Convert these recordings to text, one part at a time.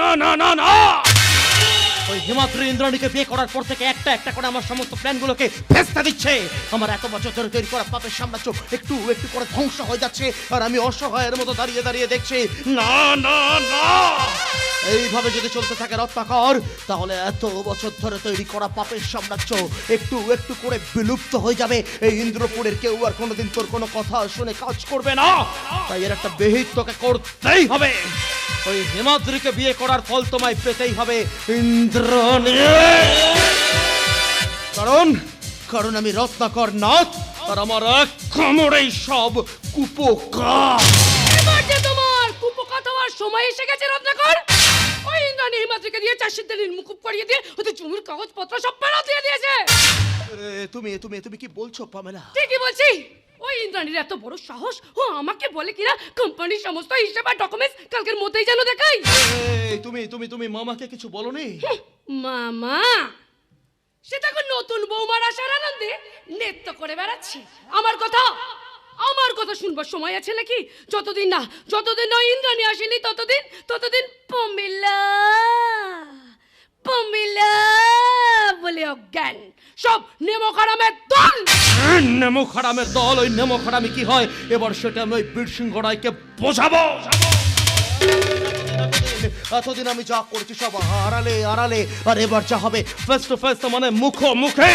না না না না। ওই হিমাদ্রি ইন্দ্রাণীকে বিয়ে করার পর থেকে একটা একটা করে আমার সমস্ত প্ল্যানগুলোকে দিচ্ছে। আমার এত বছর ধরে তৈরি করা পাপের সাম্রাজ্য একটু একটু করে ধ্বংস হয়ে যাচ্ছে আর আমি অসহায়ের মতো দাঁড়িয়ে দাঁড়িয়ে দেখছি। না না না। এইভাবে যদি চলতে থাকে রত্নাকর তাহলে এত বছর ধরে তৈরি করা পাপের সাম্রাজ্য একটু একটু করে বিলুপ্ত হয়ে যাবে। এই ইন্দ্রপুরের কেউ আর কোনোদিন তোর কোনো কথা শুনে কাজ করবে না। তাই এর একটা বিহিত তোকে করতেই হবে। ওই হিমাদ্রিকে বিয়ে করার ফল তোমায় পেতেই হবে ইন্দ্রনী কারণ কারণ আমি রত্নাকর নাথ আর আমার এক কামড়েই সব যে তোমার কুপকাত হওয়ার সময় এসে গেছে রত্নাকর ওই ইন্দ্রাণী হিমাদ্রিকে দিয়ে চাষির মুকুব করিয়ে দিয়ে ওদের জমির কাগজপত্র সব ফেরত দিয়ে দিয়েছে। তুমি তুমি তুমি কি বলছো পামেলা? ঠিকই বলছি। ওই ইন্দ্রাণীর এত বড় সাহস। ও আমাকে বলে কিনা? কোম্পানির সমস্ত হিসেব আর ডকুমেন্টস কালকের মধ্যেই যেন দেখাই। এই, তুমি তুমি তুমি মামাকে কিছু বলনি? মামা সেটা এখন নতুন বৌমার আসার আনন্দে নৃত্য করে বেড়াচ্ছে। আমার কথা আমার কথা শুনবার সময় আছে নাকি? যতদিন না যতদিন না ইন্দ্রাণী আসেনি ততদিন ততদিন পমিলা পমিলা বলে অজ্ঞান। সব নেমো খারামের নেমো খারামের দল, ওই নেমো খারামি কি হয়? এবার সেটা আমি ওই বীরসিংহ রায়কে বোঝাবো। এতদিন আমি যা করছি সব আড়ালে আড়ালে, আর এবার যা হবে ফেস টু ফেস মানে মুখ মুখে।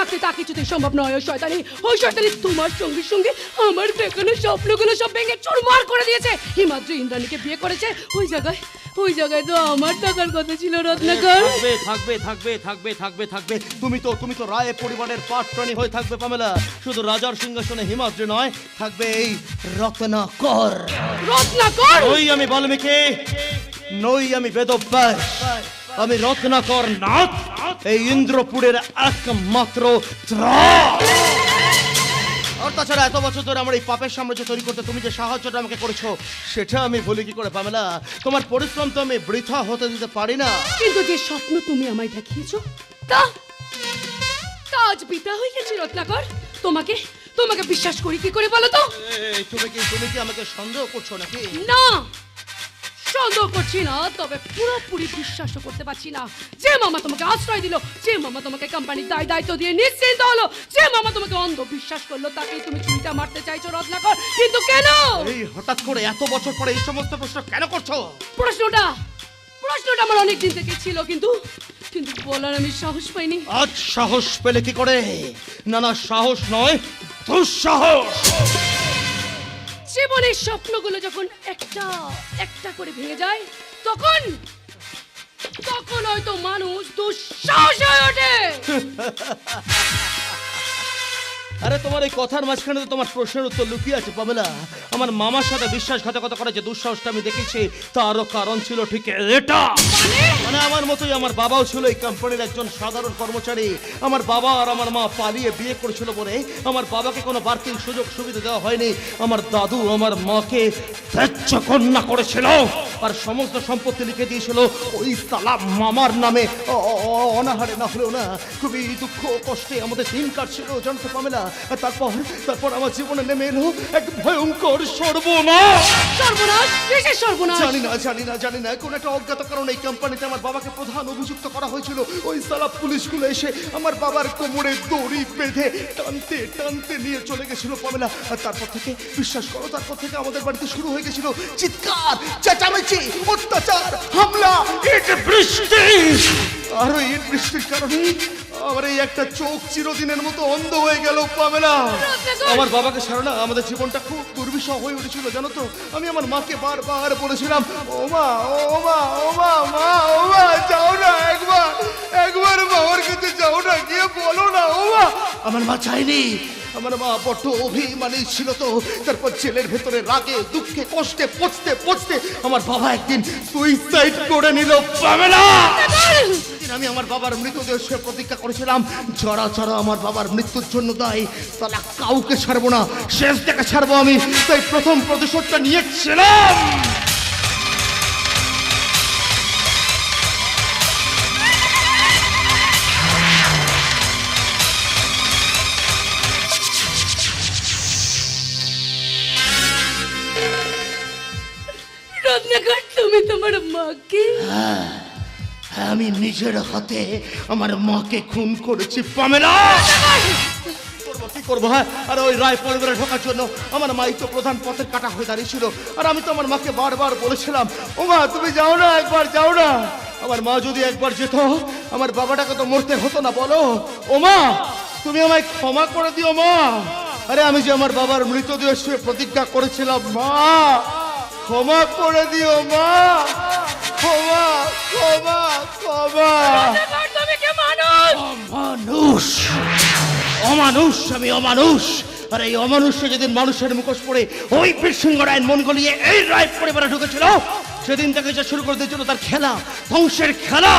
থাকতে তা কিছুতেই সম্ভব নয়, ওই শয়তানি। ওই শয়তানি তোমার সঙ্গে সঙ্গে আমার দেখানো স্বপ্নগুলো সব ভেঙে চুরমার করে দিয়েছে। হিমাদ্রি ইন্দ্রাণীকে বিয়ে করেছে ওই জায়গায়। ওই জায়গায় তো আমার টাকার কথা ছিল রত্নাকর। থাকবে থাকবে থাকবে থাকবে থাকবে থাকবে। তুমি তো তুমি তো রায় পরিবারের পাঠ প্রাণী হয়ে থাকবে পামেলা। শুধু রাজার সিংহাসনে হিমাদ্রি নয় থাকবে এই রত্নাকর। রত্নাকর? ওই আমি বাল্মীকি নই আমি বেদব্যাস। আমি রত্নাকর নাথ এই ইন্দ্রপুরের একমাত্র ত্রাস। তাছাড়া এত বছর ধরে আমার এই পাপের সাম্রাজ্য তৈরি করতে তুমি যে সাহায্যটা আমাকে করেছ সেটা আমি ভুলি কি করে পামেলা তোমার পরিশ্রম তো আমি বৃথা হতে দিতে পারি না। কিন্তু যে স্বপ্ন তুমি আমায় দেখিয়েছো তা? তা আজ বিতা হয়ে গেছে রত্নাকর। তোমাকে তোমাকে বিশ্বাস করি কি করে বলো তো? এই, তুমি কি তুমি কি আমাকে সন্দেহ করছ নাকি? না! সন্দেহ করছি না তবে পুরোপুরি বিশ্বাসও করতে পারছি না। যে মামা তোমাকে আশ্রয় দিল যে মামা তোমাকে কোম্পানির দায় দায়িত্ব দিয়ে নিশ্চিন্ত হলো যে মামা তোমাকে অন্ধ বিশ্বাস করল তাকে তুমি চুরিটা মারতে চাইছো রত্নাকর। কিন্তু কেন? এই হঠাৎ করে এত বছর পরে এই সমস্ত প্রশ্ন কেন করছ? প্রশ্নটা প্রশ্নটা আমার অনেক দিন থেকে ছিল কিন্তু কিন্তু বলার আমি সাহস পাইনি। আজ সাহস পেলে কি করে? না না সাহস নয় দুঃসাহস! জীবনের স্বপ্নগুলো যখন একটা একটা করে ভেঙে যায়, তখন তখন হয়তো মানুষ দুঃসাহস হয়ে ওঠে। আরে তোমার এই কথার মাঝখানে তো তোমার প্রশ্নের উত্তর লুকিয়ে আছে পামেলা আমার মামার সাথে বিশ্বাসঘাতকতা করে যে দুঃসাহসটা আমি দেখেছি, তারও কারণ ছিল ঠিক এটা। মানে আমার মতোই আমার বাবাও ছিল এই কোম্পানির একজন সাধারণ কর্মচারী। আমার বাবা আর আমার মা পালিয়ে বিয়ে করেছিল বলে আমার বাবাকে কোনো বাড়তি সুযোগ সুবিধা দেওয়া হয়নি। আমার দাদু আমার মাকে কন্যা করেছিল আর সমস্ত সম্পত্তি লিখে দিয়েছিল ওই সালাম মামার নামে। অনাহারে না হলেও না, খুবই দুঃখ কষ্টে আমাদের দিন কাটছিল, জানতে পাবে না। আর তারপর তারপর আমার জীবনে নেমে এলো এক ভয়ঙ্কর সর্বনাশ। সর্বনাশ? কিসের সর্বনাশ? জানি না জানি না জানি না। কোন একটা অজ্ঞাত কারণে এই কোম্পানিতে আমার বাবাকে প্রধান অভিযুক্ত করা হয়েছিল। ওই সালা পুলিশগুলো এসে আমার বাবার কোমরে দড়ি বেঁধে টানতে টানতে নিয়ে চলে গেছিল পামেলা আর তারপর থেকে বিশ্বাস করো তারপর থেকে আমাদের বাড়িতে শুরু হয়ে গেছিল চিৎকার চেঁচামেচি অত্যাচার হামলা ইট বৃষ্টি। আর ওই ইট বৃষ্টির কারণে আমার এই একটা চোখ চিরদিনের মতো অন্ধ হয়ে গেল পামেলা আমার বাবাকে না আমাদের জীবনটা খুব দুর্বিষহ হয়ে উঠেছিল জানো তো? আমি আমার মাকে বারবার বলেছিলাম ও মা ও মা ও মা মা ও মা যাও না একবার একবার বাবার কাছে যাও না গিয়ে বলো না ও মা। আমার মা চাইনি আমার মা বড্ড অভিমানী ছিল তো। তারপর জেলের ভেতরে রাগে দুঃখে কষ্টে পচতে পচতে আমার বাবা একদিন সুইসাইড করে নিল পামেলা আমি আমার বাবার মৃতদেহ সে প্রতিজ্ঞা করেছিলাম। যারা যারা আমার বাবার মৃত্যুর জন্য দায়ী তারা কাউকে ছাড়বো না। শেষ দেখা ছাড়বো আমি। তাই প্রথম প্রতিশোধটা নিয়েছিলাম। রত্নাকর তুমি তোমার মা মাকে আমি নিজের হাতে আমার মাকে খুন করেছি, পামেলা! কি করব হ্যাঁ? আর ওই রায় পরিবারে ঢোকার জন্য আমার মাই তো প্রধান পথের কাটা হয়ে দাঁড়িয়েছিল। আর আমি তো আমার মাকে বারবার বলেছিলাম ও মা তুমি যাও না, একবার যাও না। আমার মা যদি একবার যেত, আমার বাবাটাকে তো মরতে হতো না, বলো। ও মা তুমি আমায় ক্ষমা করে দিও, মা। আরে আমি যে আমার বাবার মৃতদেহ শুয়ে প্রতিজ্ঞা করেছিলাম, মা, ক্ষমা করে দিও, মা। ক্ষমা ক্ষমা ক্ষমা। তুমি কে মানুষ অমানুষ। অমানুষ আমি অমানুষ। আর এই অমানুষে যেদিন মানুষের মুখোশ পড়ে ওই বীরসিংহ রায়ের মন গলিয়ে এই রায় পরিবারে ঢুকেছিল। সেদিন থেকে যে শুরু করে দিয়েছিল তার খেলা ধ্বংসের খেলা।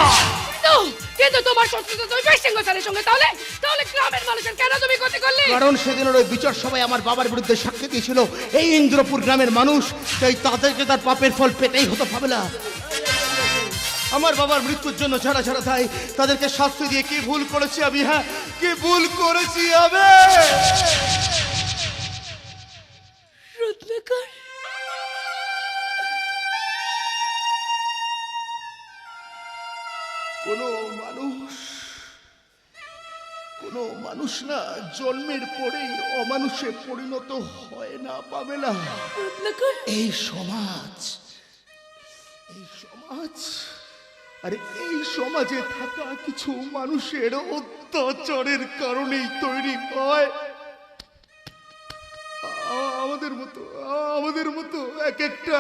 কিন্তু তোমার শত্রুতা তুমি বেশিঙ্গ স্যারের সঙ্গে তাহলে তাহলে গ্রামের মানুষের কেন তুমি ক্ষতি করলে? কারণ সেদিন ওই বিচার সবাই আমার বাবার বিরুদ্ধে সাক্ষী দিয়েছিল এই ইন্দ্রপুর গ্রামের মানুষ তাই তাদেরকে তার পাপের ফল পেতেই হতো না আমার বাবার মৃত্যুর জন্য যারা যারা দায় তাদেরকে শাস্তি দিয়ে কি ভুল করেছি আমি হ্যাঁ? কি ভুল করেছি আমি? রত্নাকর কোনো মানুষ কোনো মানুষ না জন্মের পরেই অমানুষে পরিণত হয় না পাবে না। এই সমাজ এই সমাজ আরে এই সমাজে থাকা কিছু মানুষের অত্যাচারের কারণেই তৈরি হয়। আমাদের মতো আমাদের মতো এক একটা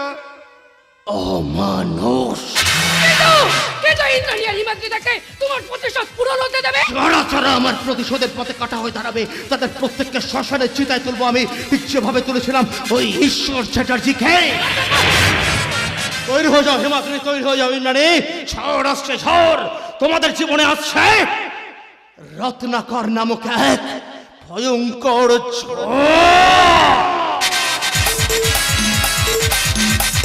অমানুষ। আমার প্রতিশোধের পথে কাটা হয়ে দাঁড়াবে। তাদের প্রত্যেককে শ্মশানের চিতায় তুলবো আমি। যেভাবে তুলেছিলাম ওই ঈশ্বর চ্যাটার্জিকে। তৈরি হয়ে যাও হেমা তুমি তৈরি হয়ে যাও, ইন্দ্রাণী। ঝড় আসছে, ঝড়। তোমাদের জীবনে আসছে। রত্নাকর নামক এক ভয়ঙ্কর ঝড়।